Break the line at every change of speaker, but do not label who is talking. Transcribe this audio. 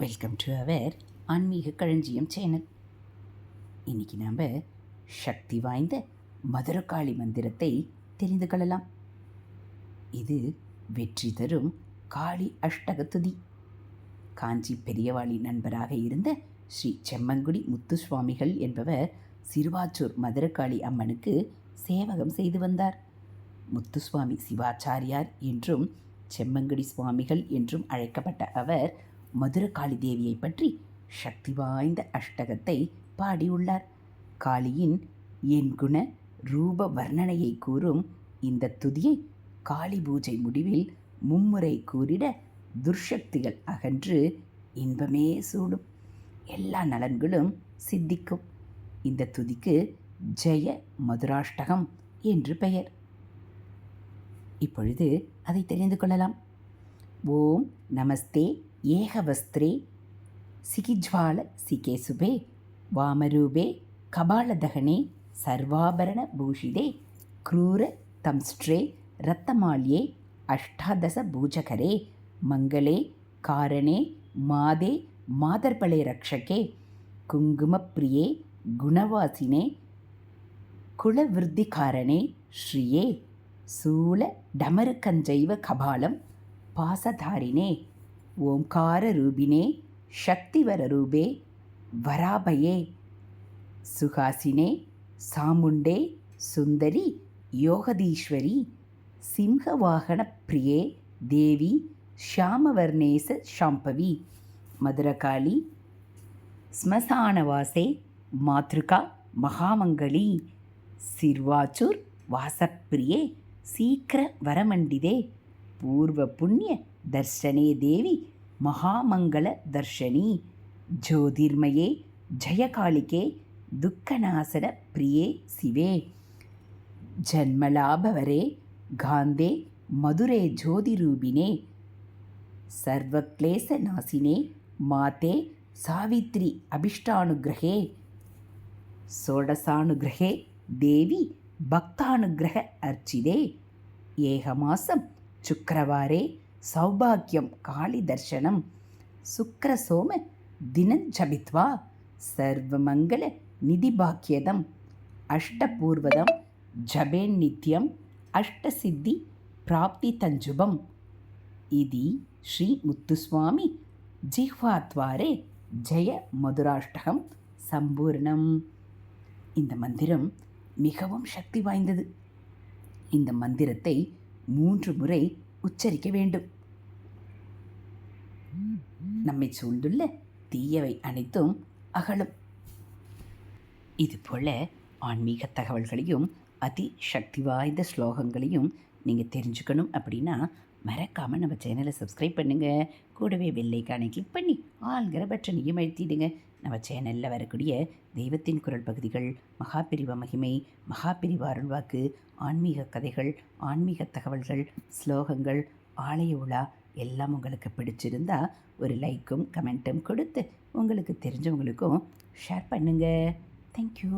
Welcome to our ஆன்மீக களஞ்சியம் channel இன்னைக்கு நாம் சக்தி வாய்ந்த மதுரகாளி மந்திரத்தை தெரிந்து கொள்ளலாம். இது வெற்றி தரும் காளி அஷ்டகத்துதி. காஞ்சி பெரியவாளி நண்பராக இருந்த ஸ்ரீ செம்மங்குடி முத்துசுவாமிகள் என்பவர் சிறுவாச்சூர் மதுரகாளி அம்மனுக்கு சேவகம் செய்து வந்தார். முத்துசுவாமி சிவாச்சாரியார் என்றும் செம்மங்குடி சுவாமிகள் என்றும் அழைக்கப்பட்ட அவர் மதுரகாளி தேவியை பற்றி சக்தி வாய்ந்த அஷ்டகத்தை பாடியுள்ளார். காளியின் என் குண ரூப வர்ணனையை கூறும் இந்த துதியை காளி பூஜை முடிவில் மும்முறை கூறிட துர்சக்திகள் அகன்று இன்பமே சூடும். எல்லா நலன்களும் சித்திக்கும். இந்த துதிக்கு ஜெய மதுராஷ்டகம் என்று பெயர். இப்பொழுது அதை தெரிந்து கொள்ளலாம். ஓம் நமஸ்தே ஏகவஸ்திரே சிகிஜ்வால சிகேசுபே வாமரூபே கபாலதகனே சர்வாபரண பூஷிதே क्रूर தம்ஸ்ட்ரே ரத்தமால்யே அஷ்டாதச பூஜகரே மங்களே காரணே மாதே மாதர்பலே ரக்ஷகே குங்குமப்பிரியே குணவாசினே குலவிருத்திகாரணே ஸ்ரீயே சூல டமருக்கஞ்சைவ கபாலம் பாசதாரினே ஓம்கார ரூபினே சக்திவர ரூபே வராபயே. சுகாசினே சாமுண்டே சுந்தரி யோகதீஸ்வரி சிம்ஹவாகன பிரியே தேவி ஷாமவர்ணேச ஷாம்பவி. மதுரகாளி ஸ்மசானவாசே மாத்ருகா மகாமங்களி. சிர்வாச்சூர் வாசப்பிரியே சீக்கிர வரமண்டிதே. பூர்வ புண்ணிய தர்ஷனே தேவி மகாமங்கள தர்ஷனி. ஜோதிர்மயே ஜயகாலிகே துக்கநாசன பிரியே சிவே. ஜன்மலாபவரே காந்தே மதுரே ஜோதிரூபினே. சர்வக்லேச நாசினே மாதே சாவித்ரி அபிஷ்டானுகிரகே. ஷோடசானுகிரகே தேவி பக்தானுகிரக அர்ச்சிதே. ஏகமாசம் ಶುಕ್ರವಾರೇ ಸೌಭಾಗ್ಯಂ ಕಾಳಿ ದರ್ಶನಂ ಶುಕ್ರಸೋಮ ದಿನಂಜಪಿತ್ವಾ ಸರ್ವಮಂಗಲ ನಿಧಿಭಾಗ್ಯದಂ ಅಷ್ಟಪೂರ್ವದಂ ಜಪೇನ್ ನಿತ್ಯಂ ಅಷ್ಟಸಿದ್ಧಿ ಪ್ರಾಪ್ತಿ ತಂಜುಬಂ ఇది శ్రీ ముత్తుస్వామి జిహ్వాద్వారే జయ మధురాష్టகம் சம்பூர்ணம் இந்த மந்திரம் மிகவும் சக்தி வாய்ந்தது இந்த மந்திரத்தை மூன்று முறை உச்சரிக்க வேண்டும். நம்மை சூழ்ந்துள்ள தீயவை அனைத்தும் அகலும். இதுபோல் ஆன்மீக தகவல்களையும் அதி சக்தி வாய்ந்த ஸ்லோகங்களையும் நீங்கள் தெரிஞ்சுக்கணும் அப்படின்னா மறக்காமல் நம்ம சேனலை சப்ஸ்கிரைப் பண்ணுங்கள் கூடவே வெள்ளைக்கானை கிளிக் பண்ணி ஆள்கிற பட்டனையும் அழுத்திடுங்க நம்ம சேனலில் வரக்கூடிய தெய்வத்தின் குரல் பகுதிகள் மகாபிரிவ மகிமை மகாபிரிவ அருள்வாக்கு ஆன்மீக கதைகள் ஆன்மீக தகவல்கள் ஸ்லோகங்கள் ஆலய உலா எல்லாம் உங்களுக்கு பிடிச்சிருந்தா ஒரு லைக்கும் கமெண்ட்டும் கொடுத்து உங்களுக்கு தெரிஞ்சவங்களுக்கும் ஷேர் பண்ணுங்கள் தேங்க்யூ